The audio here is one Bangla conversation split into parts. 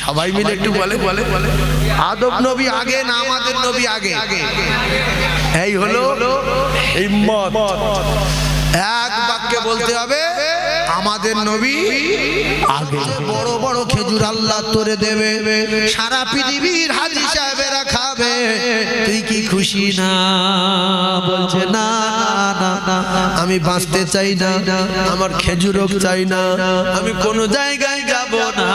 সবাই মিলে একটু বলে বলে বলে। আদব নবী আগে না আমাদের নবী আগে। এই হলো হিম্মত। এক বাক্যে বলতে হবে আমাদের নবী আগে। বড় বড় খেজুর আল্লাহ তোরে দেবে সারা পৃথিবীর হাজি সাহেবেরা খাবে। তুই কি খুশি না? বলছে না আমি বাঁচতে চাই না আমার খেজুরও চাই না আমি কোনো জায়গায় যাব না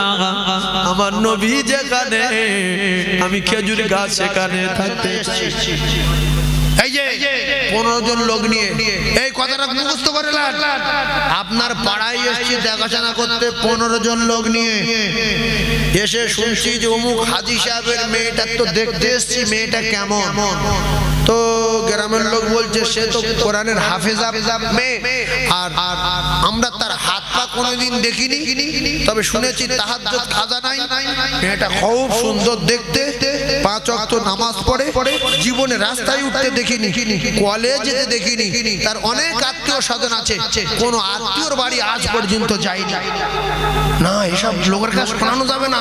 আমার নবী যেখানে, আমি খেজুর গাছ সেখানে থাকতে এই যে, পনেরো জন লোক নিয়ে, এই কথাটা মুখস্থ করে আপনার পাড়ায় এসছি, দেখাশোনা করতে পনেরো জন লোক নিয়ে। এসে শুনছি যে অমুক হাজি সাহেবের মেয়েটা, তো দেখতে এসছি মেয়েটা কেমন। তো গ্রামের লোক বলছে সে তো কোরআনের হাফেজা মেয়ে আর আমরা তার হাত পা কোনোদিন দেখিনি। তবে শুনেছি তাহাজ্জুদ খাজা নাই। মেয়েটা খুব সুন্দর দেখতে। পাঁচ অক্ত নামাজ পড়ে। জীবনে রাস্তায় উঠতে দেখিনি। কলেজে দেখিনি। তার অনেক আত্মীয় স্বজন আছে। কোন আত্মীয়র বাড়ি আজ পর্যন্ত যায়নি। না এসব লোকের কাছে শোনানো যাবে না।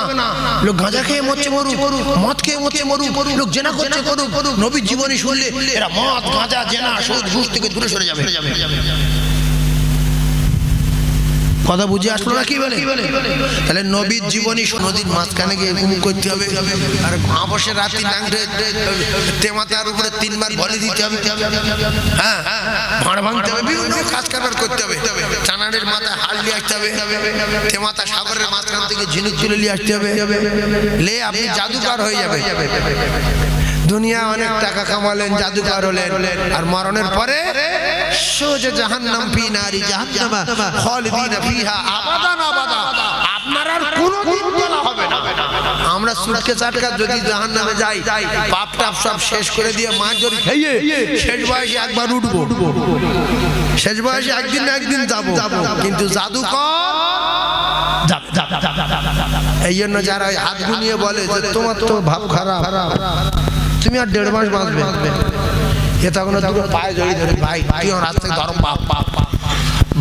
লোক গাঁজা খেয়ে মরছে মরুক। মদ খেয়ে মরছে মরুক। লোক জেনা করছে করুক। নবীর জীবনী শুনলে এরা মদ গাঁজা জেনা সুদ ঘুষ থেকে দূরে সরে যাবে। কথা বুঝে আসলো না কি বলে? তাহলে নবীর জীবনী নদীর মাঝখানে গিয়ে ঘুম করতে হবে। আর ঘাবসে রাত্রি নাংটে তেমাতার উপরে তিনবার বলে দিতে হবে। হ্যাঁ ভাঁড় ভাঙতে হবে বিভিন্ন কাজ কারবার করতে হবে। চানারের মাথায় হাল নিয়ে আসতে হবে। তেমাতা সাগরের মাঝখান থেকে ঝিনুক ঝুলে নিয়ে আসতে হবে। লে আপনি জাদুকার হয়ে যাবে দুনিয়া অনেক টাকা কামালেন জাদুকার হলেন, আর মরণের পরে সোজা জাহান্নাম ফি নারি জাহান্নামা খালিদিনা ফিহা, আবাদান আবাদা। আপনার আর কোনোদিন বলা হবে না। আমরা সুটকে চাটকা যদি জাহান্নামে যাই, পাপ টাপ সব শেষ করে দিয়ে মাছ ধরে খেয়ে শেষ বয়সে একবার উঠবো। শেষ বয়সে একদিন না একদিন যাব। কিন্তু যাবে। এই জন্য যারা হাত গুনিয়ে বলে যে তোমার তো ভাব খারাপ। তুমি আর দেড় মাস বাঁচবে। এ তখন দুটো পায়ে জড়িয়ে ধরে ভাই তুই আমার রাস্তায় ধরম বাপ বাপ।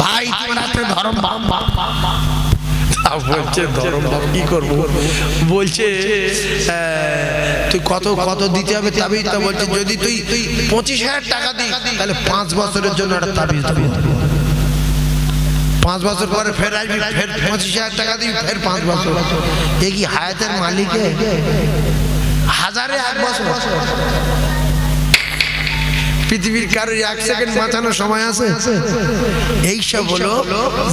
ভাই রাস্তায় ধরম বাপ বাপ বাপ। বলছে ধরম বাপ কি করব? বলছে তুই কত কত দিতে হবে তাবিজ? তা বলছে যদি তুই তুই পঁচিশ হাজার টাকা দিই তাহলে পাঁচ বছরের জন্য একটা তাবিজ দেবো। পাঁচ বছর পরে ফের আসবি ফের পঁচিশ হাজার টাকা দিবি ফের পাঁচ বছর। এ কি হায়াতের মালিকে হাজারে এক বছর। পৃথিবীর কারোর এক সেকেন্ড বাঁচানোর সময় আছে? এইসব হলো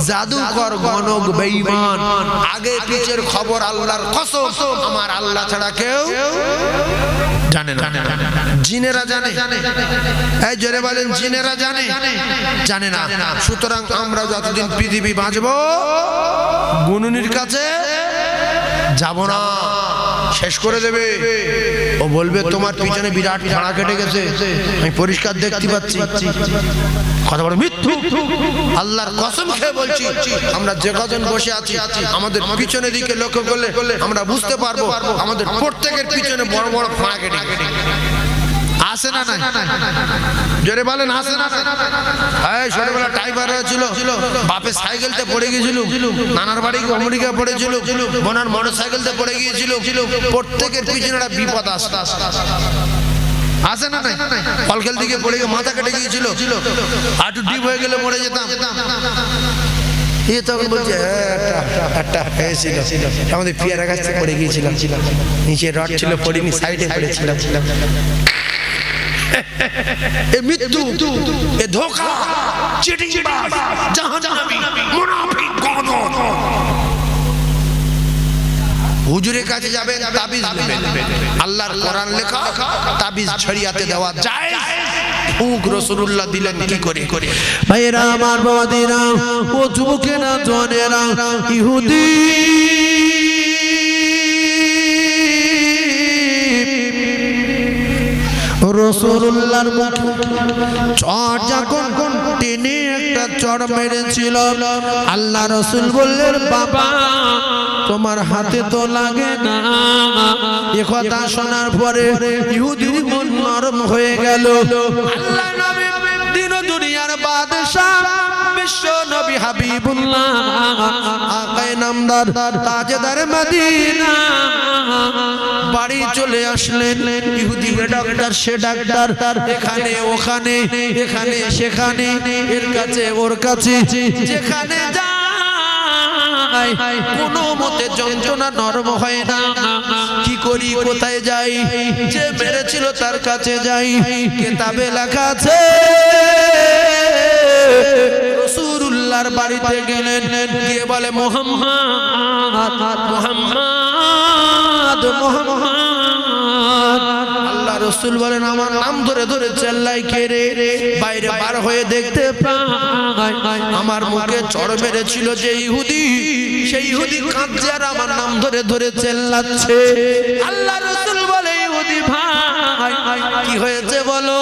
জাদুকর গণক বেঈমান। আগে পিছের খবর আল্লাহর কসম। আমার আল্লাহ ছাড়া কেউ জানে না। জিনেরা জানে। এই জোরে বলেন জিনেরা জানে। জানে না। সুতরাং আমরা যতদিন পৃথিবী বাঁচব গুনুনির কাছে যাব না। শেষ করে দেবে। ও বলবে তোমার পিছনে বিরাট ভাড়া কেটে গেছে। আমি পরিষ্কার দেখতে পাচ্ছি। কত বড় মৃত্যু আল্লাহর কসম খেয়ে বলছি আমরা যে কজন বসে আছি আমাদের দিকে লক্ষ্য করলে আমরা বুঝতে পারব আমাদের প্রত্যেকের পিছনে বড় বড় ফাঁড়া কেটে গেছে। না জোরে বলেন আসে না এই ছোটবেলা টাইপার হয়েছিল। বাপে সাইকেলতে পড়ে গিয়েছিল। নানার বাড়ি আমেরিকা পড়েছিল। বোনার মোটর পড়ে গিয়েছিল। প্রত্যেকের পিছনে একটা বিপদ আসতে আসে না নাই? দিকে পড়ে গিয়ে মাথা কেটে গিয়েছিল। হাঁটু ডিপ হয়ে গেলে মরে যেতাম। এ তখন বলছে "হ্যাঁ, একটা হয়েছিল। আমাদের পিয়ারা গাছটা পড়ে গিয়েছিলাম। নিচে রড ছিল পড়িনি সাইডে পড়েছিলাম। এ মৃত্যু এ ধোকা চিটিংবাজ জাহান্নামী মুনাফিক গণ হুজুরের কাছে যাবেন তাবিজ নেবেন। আল্লাহর কোরআন লেখা তাবিজ ছড়িয়াতে দেওয়া যায় ফুক রসুল্লাহ দিলেন কি করে? করে ভাইরা আমার বাবাদেরা ও যুবকেরা জনেরা ইহুদি। যখন একটা আল্লাহ রসুল বললেন, বাবা, তোমার হাতে তো লাগে না। এ কথা শোনার পরে ইহুদির মন নরম হয়ে গেল। দিন দুনিয়ার বিশ্ব নবী হাবিবুল্লাহ, আকায় নামদার তাজদার মদিনা। বাড়ি চলে আসলেন। ইহুদি ডাক্তার, সে ডাক্তার তার এখানে, ওখানে, এখানে, সেখানে, এর কাছে, ওর কাছে, যেখানে যায়, কোনো মতে যন্ত্রণা নরম হয় না। কি করি, কোথায় যাই? যে মেরেছিল তার কাছে যাই। কেতাবে লেখা আছে রসুল্লাহর বাড়িতে গেলেন। গিয়ে বলে, মোহাম্মদ মোহাম্মদ মোহাম্মদ, আল্লাহ রসুল বলেন, আমার নাম ধরে ধরে চেল্লাই খেরে বাইরে বার হয়ে দেখতে পাই আমার মুখে চড় মেরেছিল যে ইহুদি। সেই ইহুদি কাঁদছে আর আমার নাম ধরে ধরে চেল্লাচ্ছে। আল্লাহ রসুল বলে, ইহুদি ভাই, কি হয়েছে বলো?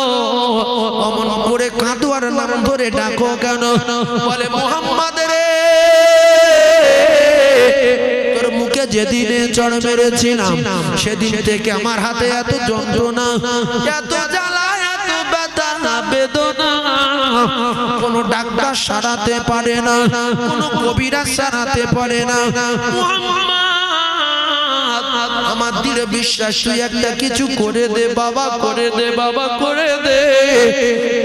অমন করে কাঁদো আর নাম ধরে ডাকো কেন? বলে, মোহাম্মদ রে তোর মুখে যেদিনে চড় মেরেছিলাম, সেদিন থেকে আমার হাতে এত যন্ত্রণা, এত জ্বালা, এত ব্যথা, বেদনা। কোন ডাক্তার সারাতে পারে না, কোন কবিরা সারাতে পারে না। আমার দৃঢ় বিশ্বাস, তুই একটা কিছু করে দে, বাবা, করে দে, বাবা, করে দে।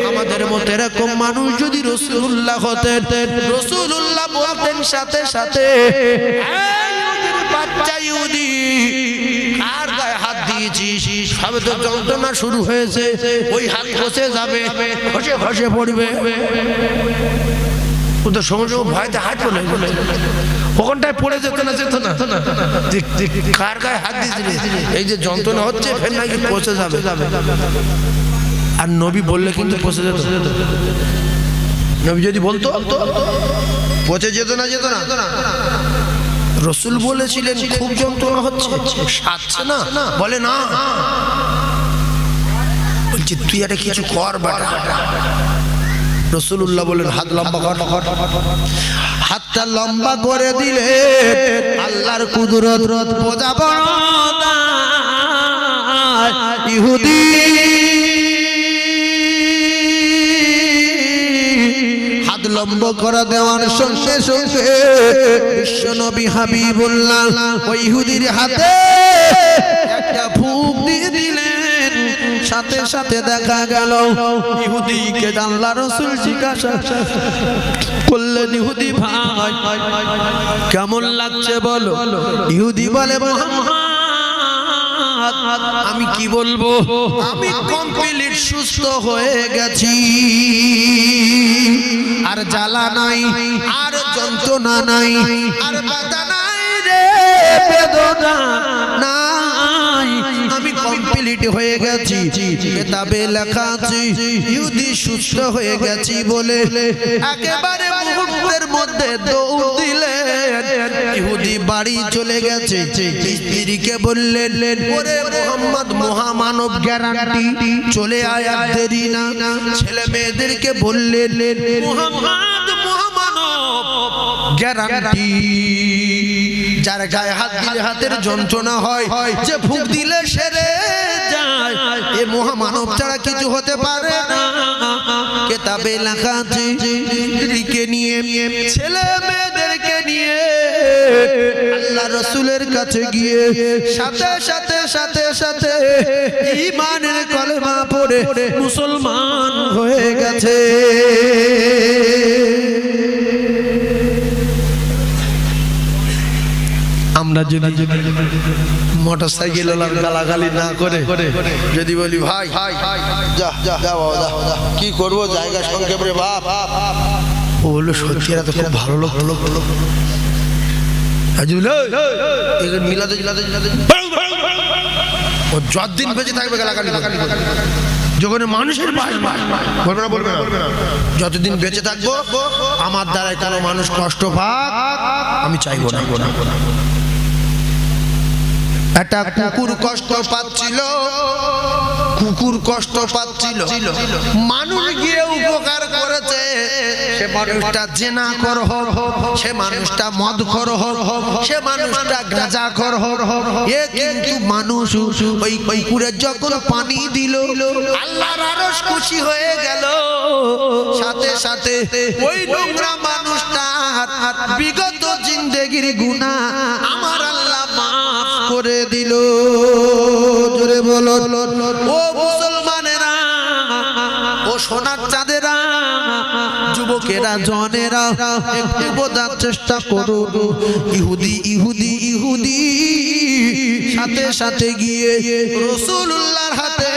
আমাদের মতো এরকম মানুষ যদি রসুল্লাহ হতেন রসুল্লাহ বলতেন সাথে সাথে "এই ইহুদির বাচ্চা গায়ে হাত দিয়েছিস? তো যন্ত্রণা শুরু হয়েছে। ওই হাত খসে যাবে, খসে খসে পড়বে। ভয়তে হাত ওখানটায় পড়ে যেত না যেত না। কার হাত এই যে যন্ত্রণা হচ্ছে আর নবী বললে কিন্তু যেত। নবী যদি বলতো পচে যেত না যেত না। রসুল বলেছিলেন, খুব যন্ত্রণা হচ্ছে। সাচ্ছে না? বলে না। বলছি, তুই একটা কিছু কর বাটা। রসুল্লাহ বলেন হাত লম্বা কর। হাতটা লম্বা করে দিলে আল্লাহর কুদরত বোঝা বড় দায়। ইহুদি লম্ব করে দেওয়ার সঙ্গে সঙ্গে বিশ্ব নবী হাবিবুল্লাহ ওই হাতে একটা ফুক দিয়ে দিলেন। সাথে সাথে দেখা গেল ইহুদিকে আল্লাহ রসুল জিজ্ঞাসা করলেন, ইহুদি ভাই, কেমন লাগছে বলো? ইহুদি বলে মোহাম্মদ আমি কি বলব? আমি কমপ্লিট সুস্থ হয়ে গেছি। আর জ্বালা নাই, আর যন্ত্রণা নাই, আর ব্যথা নাই রে, বেদনা আমি কমপ্লিট হয়ে গেছি, কিতাবে লেখা আছে, ইহুদি সুস্থ হয়ে গেছি বলে। একেবারে মুহূর্তের মধ্যে দৌড় দিলেন। ইহুদি বাড়ি চলে গেছে, স্ত্রীকে বললেন, ওরে মোহাম্মদ, মহামানব গ্যারান্টি, চলে আয় দেরি না। ছেলে মেয়েদেরকে বললেন, মোহাম্মদ, মহামানব, গ্যারান্টি। যার গায়ে হাত দিলে হাতের যন্ত্রণা হয়, যে ফুক দিলে সেরে যায়। এ মহামানব ছাড়া কিছু হতে পারে না। কেতাবে লেখা স্ত্রীকে নিয়ে, ছেলে মেয়েদেরকে নিয়ে আল্লাহ রসুলের কাছে গিয়ে সাথে সাথে সাথে সাথে ইমানের কলেমা পড়ে মুসলমান হয়ে গেছে। আমরা যদি মোটর সাইকেল গালাগালি না করে, যদি বলি, ভাই যা যা যা। কি করব? জায়গা সংক্ষেপ ও বলল, সত্যি, এরা তো খুব ভালো লোক। লোক মিলাতে ও যতদিন বেঁচে থাকবে যখন মানুষের বলবে না। যতদিন বেঁচে থাকব, আমার দ্বারাই কোনো মানুষ কষ্ট পাক, আমি চাইব না। একটা কুকুর কষ্ট পাচ্ছিল। কুকুর কষ্ট পাচ্ছিল। মানুষ গিয়ে উপকার করেছে। সে মানুষটা জেনা কর হোক, সে মানুষটা মদ কর হোক, সে মানুষটা গাঁজা কর হোক। এ কিন্তু মানুষ ওই কুকুরের যখন পানি দিল, আল্লাহর আরশ খুশি হয়ে গেল। সাথে সাথে ওই নোংরা মানুষটা বিগত জিন্দেগির গুণা আমার আল্লাহ করে দিল। জোরে বলো। ও মুসলমানেরা, ও সোনার চাঁদেরা, যুবকেরা জনেরা একটু বোঝার চেষ্টা করুন। ইহুদি ইহুদি ইহুদি, সাথে সাথে গিয়ে রসুল্লাহর হাতে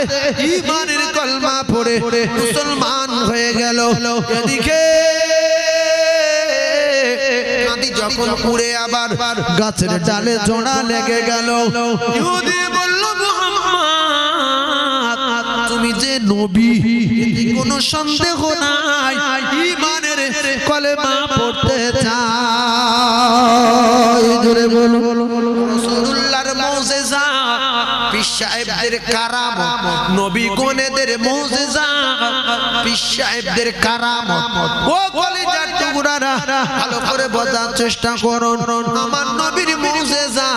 ইমানের কলমা পড়ে মুসলমান হয়ে গেল। এদিকে যখন পুড়ে আবার গাছের ডালে জোড়া লেগে গেল। ইহুদি বলল তুমি যে নবী কোনো সন্দেহ নাই। ইমানের কলেমা পড়তে চাই। জোরে বলো রাসূলুল্লাহর মুজিজা পীর সাহেবদের কারামত নবী গণেদের মুজিজা পীর সাহেবদের কারামত। ও কলিজার টুকরারা ভালো করে বোঝার চেষ্টা করুন। আমার নবীর মুজিজা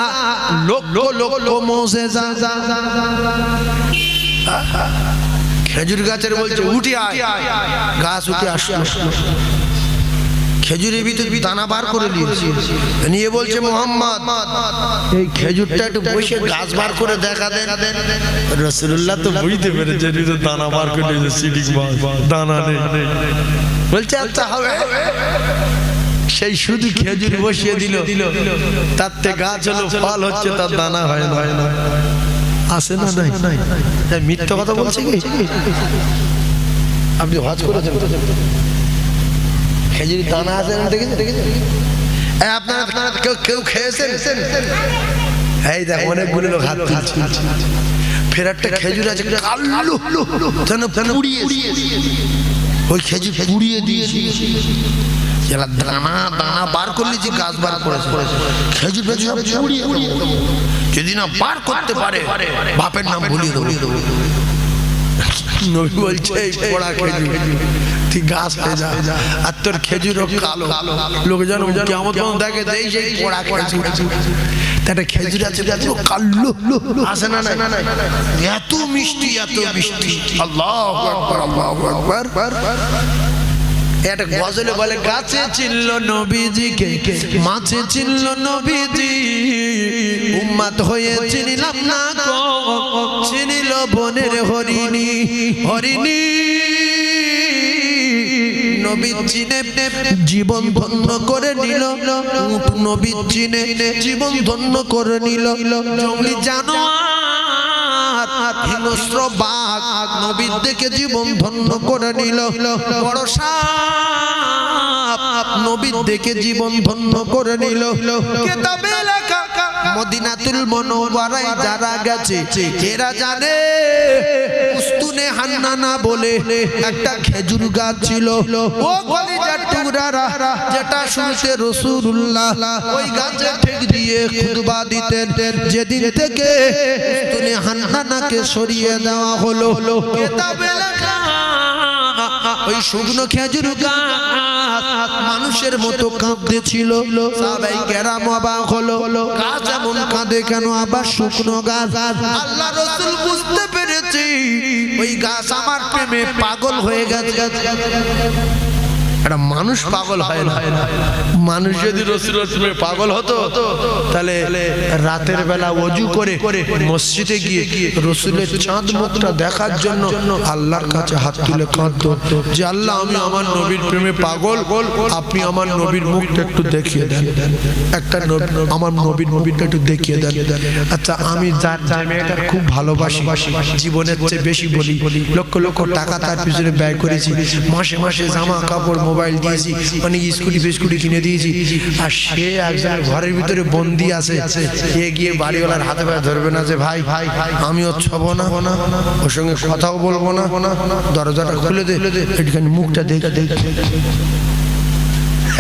লক্ষ লক্ষ মুজিজা খেজুর গাছের বলছে উঠে আয়। গাছ উঠে আসলো। খেজুরের ভিতর দানা বার করে নিয়েছে নিয়ে বলছে, মোহাম্মদ, এই খেজুরটা একটু বসে গাছ বার করে দেখা দেন। রসুল্লাহ তো বুঝতে পেরেছে দানা বার করে দানা নেই। বলছে আচ্ছা হবে। সেই শুধু খেজুর বসিয়ে দিল। তার থেকে গাছ হলো, ফল হচ্ছে, তার দানা হয় না। আসে না নাই? মিথ্যা কথা বলছে কি? আপনি হজ করেছেন খেজুরি দানা আছে দেখেছেন দেখেছেন আপনারা আপনারা কেউ কেউ খেয়েছেন? এই দেখ অনেকগুলো লোক হাত তুলছে। ফের একটা খেজুর আছে কালো যেন পুড়িয়ে ওই খেজুর পুড়িয়ে যারা দানা দানা বার করলে যে গাছ বার করেছে। খেজুর ফেজুর সব পুড়িয়ে যদি না বার করতে পারে বাপের নাম ভুলিয়ে দেবো। নবী বলছে এই পোড়া খেজুর। তুই গাছ হয়ে যা আর তোর খেজুর কালো। লোকজন কেমন কেমন দেখে দেই সেই পোড়া খেজুর একটা খেজুর আছে পুরো কালো। আসে না না না এত মিষ্টি এত মিষ্টি। আল্লাহ আকবার আল্লাহ আকবার। একটা গজলে বলে গাছে নবীজিকে মাছে চিনল নবীজি। উম্মাত হয়ে চিনিলাম না চিনিল বনের হরিণী হরিণী। জীবন ধন্য করে নিল উট নবী চিনে জীবন ধন্য করে নিল। জঙ্গলি জানোয়ার, হিংস্র বাঘ নবীর দেখে জীবন ধন্য করে নিল। বড় সাপ নবীর দেখে জীবন ধন্য করে নিল। কেতাবে লেখা মদিনাতুল মনোয়ারায় যারা গেছে, এরা জানে, উস্তুনে হান্নানা বলে একটা খেজুর গাছ ছিল। ও কলিজার টুকরারা, যেটা শুনতে রসুল্লাহ ওই গাছে ঠেক দিয়ে খুতবা দিতেন। যেদিন থেকে উস্তুনে হান্নানাকে সরিয়ে দেওয়া হলো। কেতাবে লেখা ওই শুকনো খেজুর গাছ মানুষের মতো কাঁদতে ছিল সবাই কেরাম অবাক হলো। গাছ এমন কাঁদে কেন? আবার শুকনো গাছ। আল্লাহ রসুল বুঝতে পেরেছি। ওই গাছ আমার প্রেমে পাগল হয়ে গেছে। একটা মানুষ পাগল হয় না। মানুষ যদি পাগল হতো, তাহলে রাতের বেলা অজু করে মসজিদে গিয়ে রসুলের চাঁদ মুখটা দেখার জন্য আল্লাহর কাছে হাত তুলে যে, আল্লাহ, আমি আমার নবীর প্রেমে পাগল। আপনি আমার নবীর মুখটা একটু দেখিয়ে দেন। একটা আমার নবীর নবীরটা একটু দেখিয়ে দেন। আচ্ছা আমি যার মেয়েটা খুব ভালোবাসি, জীবনের চেয়ে বেশি বলি, লক্ষ লক্ষ টাকা তার পিছনে ব্যয় করেছি। মাসে মাসে জামা কাপড় মোবাইল দিয়েছি অনেক স্কুটি ফিস্কুটি কিনে দিয়েছি। আর সে একজন ঘরের ভিতরে বন্দি আছে। এ গিয়ে বাড়িওয়ালার হাতে পায়ে ধরবে না যে, ভাই ভাই আমিও ছবো না। ওর সঙ্গে কথাও বলব না। দরজাটা খুলে দে। একটুখানি মুখটা দেখে দেখে।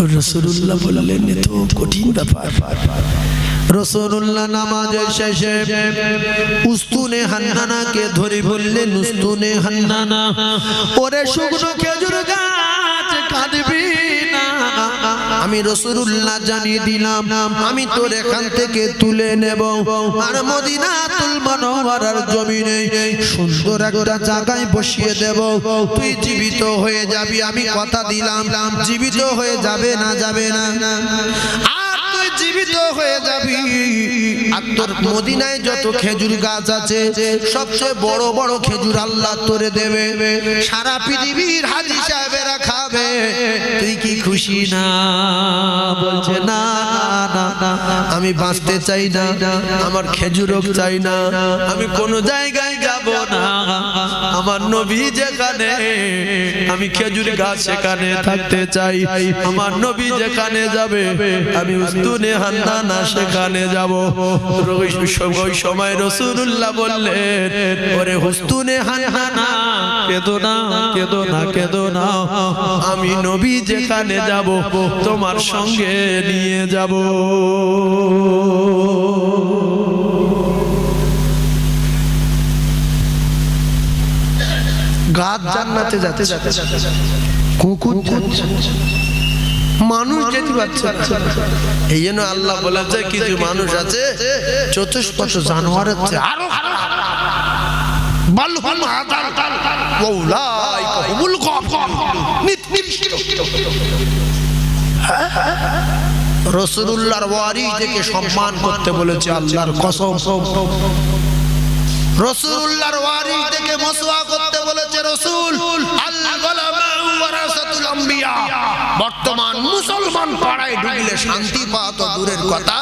রসুল্লাহ বললেন তো কঠিন ব্যাপার। রসুল্লাহ নামাজের শেষে উস্তুনে হান্নানাকে ধরে বললেন, উস্তুনে হান্নানা, ওরে শুকনো খেজুর গাছ আমি রসুল্লাহ জানিয়ে দিলাম, আমি তোর এখান থেকে তুলে নেব। আর মদিনাতুল মনোহরার জমিনে সুন্দর একটা জায়গায় বসিয়ে দেব। তুই জীবিত হয়ে যাবি, আমি কথা দিলাম। জীবিত হয়ে যাবে না যাবে না। হয়ে যাবি। তোর মদিনায় যত খেজুর গাছ আছে, সবচেয়ে বড় বড় খেজুর আল্লাহ তোরে দেবে। সারা পৃথিবীর হাজি সাহেবেরা খাবে। তুই কি খুশি না? বলছে, না আমি বাঁচতে চাই না। আমার খেজুরও চাই না। আমি কোন জায়গায় যাব না। আমার নবী যেখানে, আমি খেজুর গাছ সেখানে থাকতে চাই। আমার নবী যেখানে যাবে, আমি উস্তুনে হান্নানা সেখানে যাব। ওই সময় রসুল্লাহ বললেন, ওরে হুস্তুনে হান্নানা, কেদো না কেদো না কেদো না। আমি নবী যেখানে যাব, তোমার সঙ্গে নিয়ে যাব। গাছ জান্নাতে যাচ্ছে। কুকুর যাচ্ছে। মানুষ যেতে পারছে এই জন্য আল্লাহ বলেছে কিছু মানুষ আছে চতুষ্পদ জানোয়ারের চেয়ে আরও বাল হুম আদাল ওয়াউলাইকা হুমুল। রসুল্লাহর ওয়ারিস থেকে সম্মান করতে বলেছে আল্লাহর কসম। রসুল্লাহর ওয়ারিস থেকে মসওয়া করতে বলেছে রসুল বর্তমান মুসলমান পাড়ায় ঢুকলে শান্তি পাওয়া তো দূরের কথা,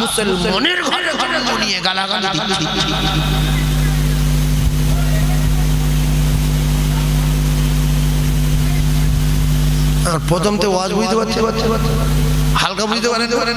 মুসলমানের ঘরে নিয়ে গালাগালি দিচ্ছি। আর প্রথম তো ওয়াজ বুঝতে পারছি। হালকা বুঝতে পারেন পারেন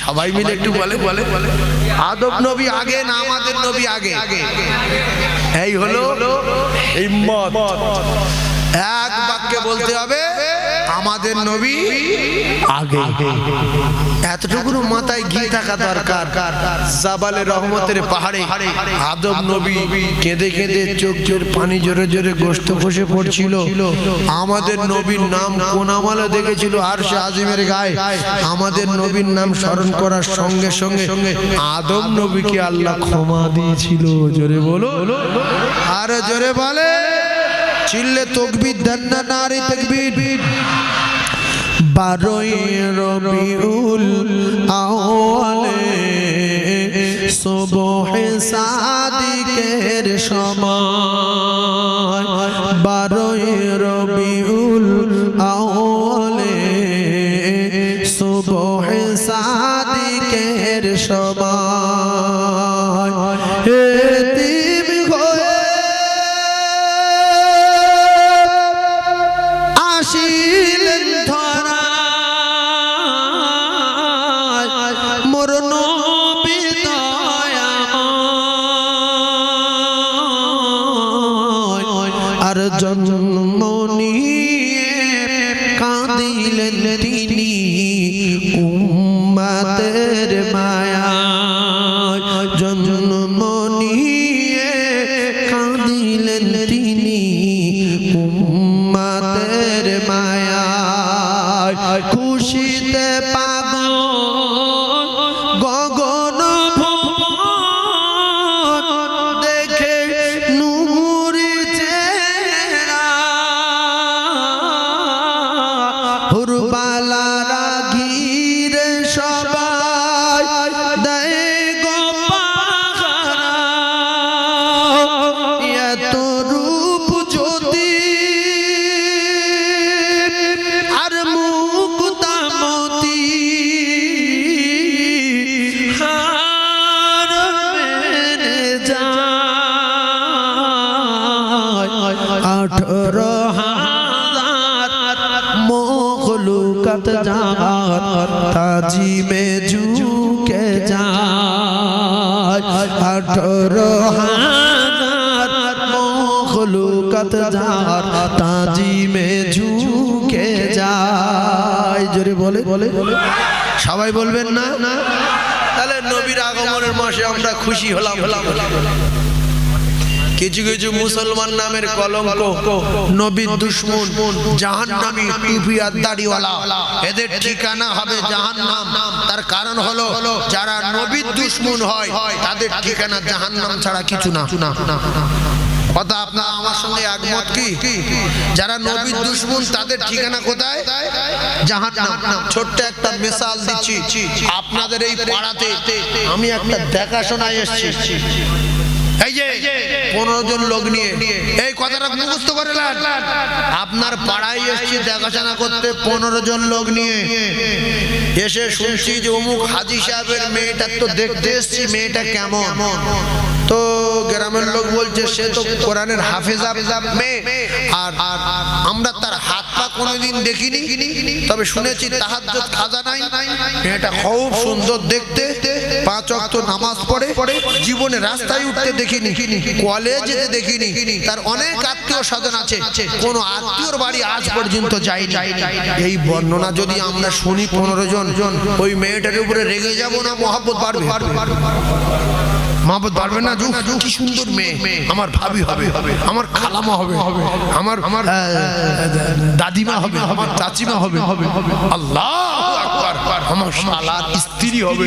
সবাই মিলে একটু বলে বলে বলে। আদব নবী আগে না আমাদের নবী আগে। এই হলো হিম্মত। এক বাক্যে বলতে হবে আমাদের নবী আগে। এতটুকু মাথায় ঘি থাকা দরকার। জাবালে রহমতের পাহাড়ে আদব নবী কেঁদে কেঁদে চোখ চোর পানি জোরে জোরে গোস্ত খসে পড়ছিল। আমাদের নবীর নাম কোন আমলে দেখেছিল আর সে আজিমের গায়ে। আমাদের নবীর নাম স্মরণ করার সঙ্গে সঙ্গে আদম নবীকে আল্লাহ ক্ষমা দিয়েছিল। জোরে বলো। আর জোরে বলে। চিল্লে তকবির দেন না নারী তকবির। বারোই রবিউল আওয়ালে সুবহে সাদিকের সময়। খুশিতে পাগল আঠেরো হাজার মখলুকত জাত তাজি মে ঝুঁকে যায় জোরে বলে বলে সবাই বলবেন না না তাহলে নবীর আগমনের মাসে আমরা খুশি হলাম হলাম হলাম কিছু কিছু মুসলমান নামের কলঙ্ক, নবীর দুশ্মন, জাহান্নামী টুপি আর দাড়িওয়ালা। এদের ঠিকানা হবে জাহান্নাম। তার কারণ হলো, যারা নবীর দুশ্মন হয়, তাদের ঠিকানা জাহান্নাম ছাড়া কিছু না। কথা আপনার আমার সঙ্গে একমত কি? যারা নবীর দুশ্মন, তাদের ঠিকানা কোথায়? জাহান্নাম। ছোট্ট একটা মিসাল দিচ্ছি। আপনাদের এই পাড়াতে আমি একটা দেখাশোনায় এসেছি। এই যে পনেরো জন লোক নিয়ে, এই কথাটা আপনার পাড়ায় এসেছি দেখাশোনা করতে পনেরো জন লোক নিয়ে। এসে শুনছি যে অমুক হাজি সাহেবের মেয়েটার তো দেখতে এসছি, মেয়েটা কেমন? তো গ্রামের লোক বলছে, সে তো কোরআনের হাফেজা মেয়ে। আর আমরা তার হাত পা কোনোদিন দেখিনি। তবে শুনেছি তাহাজ্জুদ খাজা নাই। মেয়েটা খুব সুন্দর দেখতে। পাঁচ ওয়াক্ত নামাজ পড়ে পড়ে। জীবনে রাস্তায় উঠতে দেখিনি। কলেজে দেখিনি। তার অনেক আত্মীয় স্বজন আছে। কোন আত্মীয়র বাড়ি আজ পর্যন্ত যায়নি। এই বর্ণনা যদি আমরা শুনি পনেরো জন, ওই মেয়েটার উপরে রেগে যাব না মহাব্বত বাড়বে? বাড়বে না কি সুন্দর মেয়ে। আমার ভাবি হবে, আমার খালামা হবে, আমার আমার দাদিমা হবে, আমার চাচিমা হবে। আল্লাহ আমার শালার স্ত্রী হবে।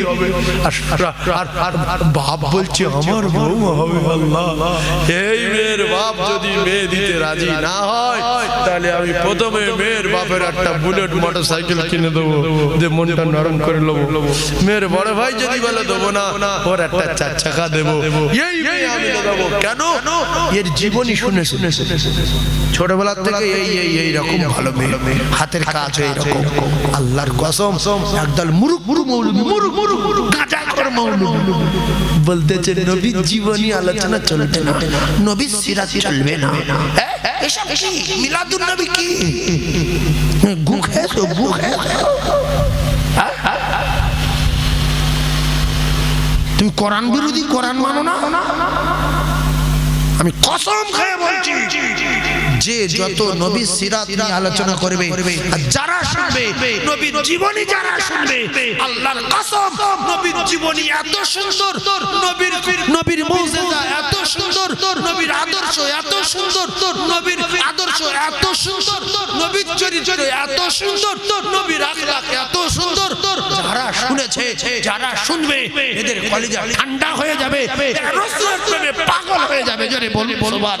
আর বাপ বলছে, আমার হবে, আল্লাহ। এই মেয়ের বাপ যদি মেয়ে দিতে রাজি না হয়, তাহলে আমি প্রথমে মেয়ের বাপের একটা বুলেট মোটর সাইকেল কিনে দেবো, যে মনটা নরম করে নেব। মেয়ের বড় ভাই যদি বলে, দেবো না। ওর একটা চার চাকা দেবো। এই মেয়ে আমি দেবো কেন? এর জীবনই শুনে শুনে ছোটবেলা থেকে এই এই এই রকম ভালো মেয়ে। হাতের কাজ এই রকম আল্লাহর কসম একদল মুরুক মুরুক মৌলবি মুরুক মুরুক গাঁজা কর মৌলবি বলতেছে নবীর জীবনী আলোচনা চলবে না। নবীর সিরাত চলবে না। হ্যাঁ? এসব কি? মিলাদুন নবী কি? গু খেয়েছো গু খেয়েছো হ্যাঁ? তুমি কোরআন বিরোধী কোরআন মানো না? আমি কসম খেয়ে বলছি। যে যত নবী সিরাত নিয়ে আলোচনা করবে, আর যারা শুনবে, নবীর জীবনী যারা শুনবে, আল্লাহর কসম, নবীর জীবনী এত সুন্দর, নবীর নবীর মুজিজা এত সুন্দর, নবীর আদর্শ এত সুন্দর, নবীর আদর্শ এত সুন্দর, নবীর চরিত্র এত সুন্দর, নবীর আখলাক এত সুন্দর। যারা শুনেছে, যারা শুনবে, এদের কলিজা ঠান্ডা হয়ে যাবে রাসূলের প্রেমে পাগল হয়ে যাবে, জোরে বলি বলবার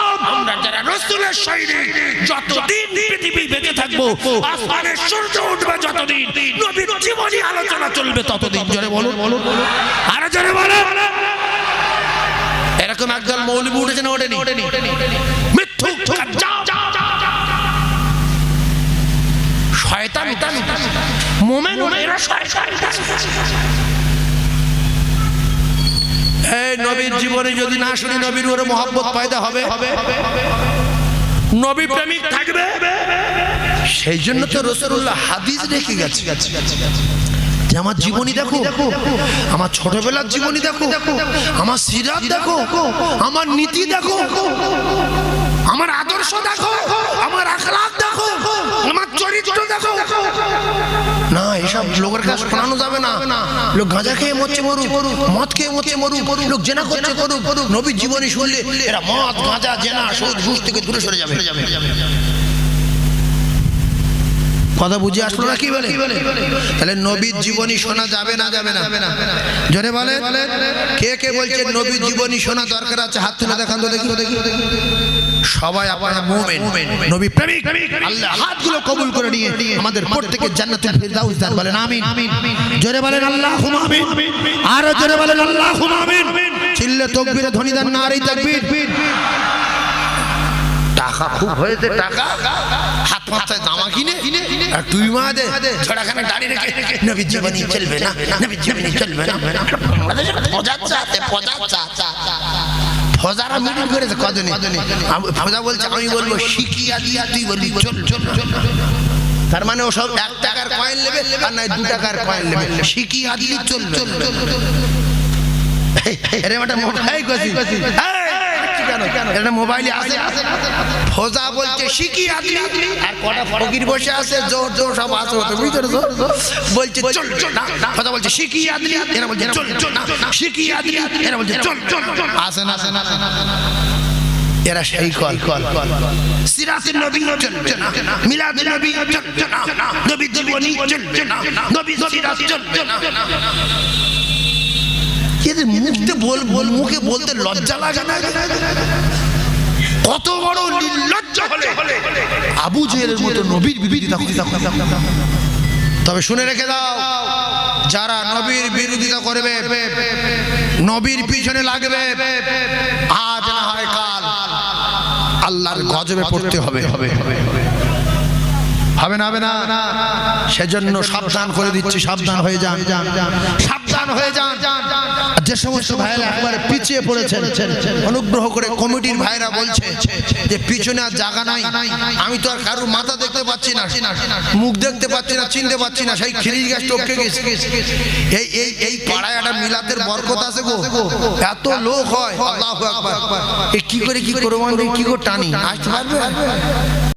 আমরা যারা রসুলের সৈনিক, যতদিন পৃথিবী বেঁচে থাকব, আসমানের সূর্য উঠবে যতদিন, নবীর জীবনী আলোচনা চলবে ততদিন। জোরে বলুন। বলুন আরও জোরে বলুন। এরকম একদল মৌলবি উঠেছে না ওঠেনি? মিথ্যুক শয়তান মোমেন এরা শয়তান এই নবীর জীবনে যদি না শুনি নবীর ওরে মোহাম্মত পায়দা হবে। নবী প্রেমিক থাকবে। সেই জন্য তো রসুল্লাহ হাদিস রেখে গেছে। যে আমার জীবনী দেখো আমার ছোটবেলার জীবনী দেখো আমার সিরাত দেখো আমার নীতি দেখো। লোকের কাছে শোনানো যাবে না। লোক গাঁজা খেয়ে মরছে মরু মদ খেয়ে মরছে মরু লোক জেনা করছে করুক, নবীর জীবনী শুনলে এরা মদ, গাঁজা, জেনা সুদ ঘুষ থেকে দূরে সরে যাবে। কথা বুঝে আসলো না কি বলে? তাহলে নবীর জীবনী শোনা যাবে না যাবে না? জোরে বলে। কে কে বলছে নবীর জীবনী শোনা দরকার আছে? হাত তুলে দেখান তো দেখি দেখি। সবাই আপনারা মুমিন। নবী প্রেমিক। আল্লাহ হাতগুলো কবুল করে নিয়ে আমাদের প্রত্যেকের জান্নাতুল ফিরদাউস দান বলেন আমিন। জোরে বলেন আল্লাহুম্মা আমিন। আর জোরে বলেন আল্লাহুম্মা আমিন। চিল্লে তাকবীরে ধ্বনি দেন নারী তাকবীর। টাকা খুব হয়েছে টাকা। হাত মাথায় জামা কিনে। আর তুই মা দে ছড়াখানে দাঁড়িয়ে রেখে। নবীর জীবনী চলবে না নবীর জীবনী চলবে না। বাংলাদেশে পজাচ্ছে পজাচ্ছে ফজারা মিটিং করেছে কজনে আমি- ফজা বলছে আমি বলব শিখিয়া দিয়া তুই বলবি চল চল চল তার মানে ও সব এক টাকার কয়েন নেবে আর নাই দু টাকার কয়েন নেবে শিখিয়া দিলি চল চল এরে একটা মোবাইল কছি এটা মোবাইলে আছে ফোজা বলছে শিখি আদলি আর কটা ফকির বসে আছে জোর জোর সব আছে ওতে বুঝতে বলছে চল চল না ফোজা বলছে শিখি আদলি এরা বলছে চল চল না শিখি আদলি এরা বলছে চল চল আসেন আসেন আসেন এরা সেই কল। কল। সিরাতের নবী চলবে না। মিলাদের নবী চলবে না। নবী জীবনী চলবে না। নবী সিরাত চলবে না। এদের মুখতে বল বল মুখে বলতে লজ্জা লাগে না? কত বড় নির্লজ্জ হলে আবু জেহেলের মতো নবীর বিরোধিতা তবে শুনে রেখে দাও যারা নবীর বিরোধিতা করবে নবীর পিছনে লাগবে। আজ না হয় কাল। আল্লাহর গজবে পড়তে হবে। হবে। হবে না হবে না? সেজন্য সাবধান করে দিচ্ছি সাবধান হয়ে যান। সাবধান হয়ে যান। যে সমস্ত ভাইরা একবারে পিছিয়ে পড়েছেন অনুগ্রহ করে কমিটির ভাইরা বলছে যে পিছনে আর জায়গা নাই। আমি তো আর কারোর মাথা দেখতে পাচ্ছি না। মুখ দেখতে পাচ্ছি না চিনতে পাচ্ছি না। সেই খিরিজ গাছ টপকে গেছে এই এই এই পাড়ায় একটা মিলাদের বরকত আছে গো। এত লোক হয়। আল্লাহু আকবার। এ কি করে কি করব কি করে টানি? আসতে পারবে?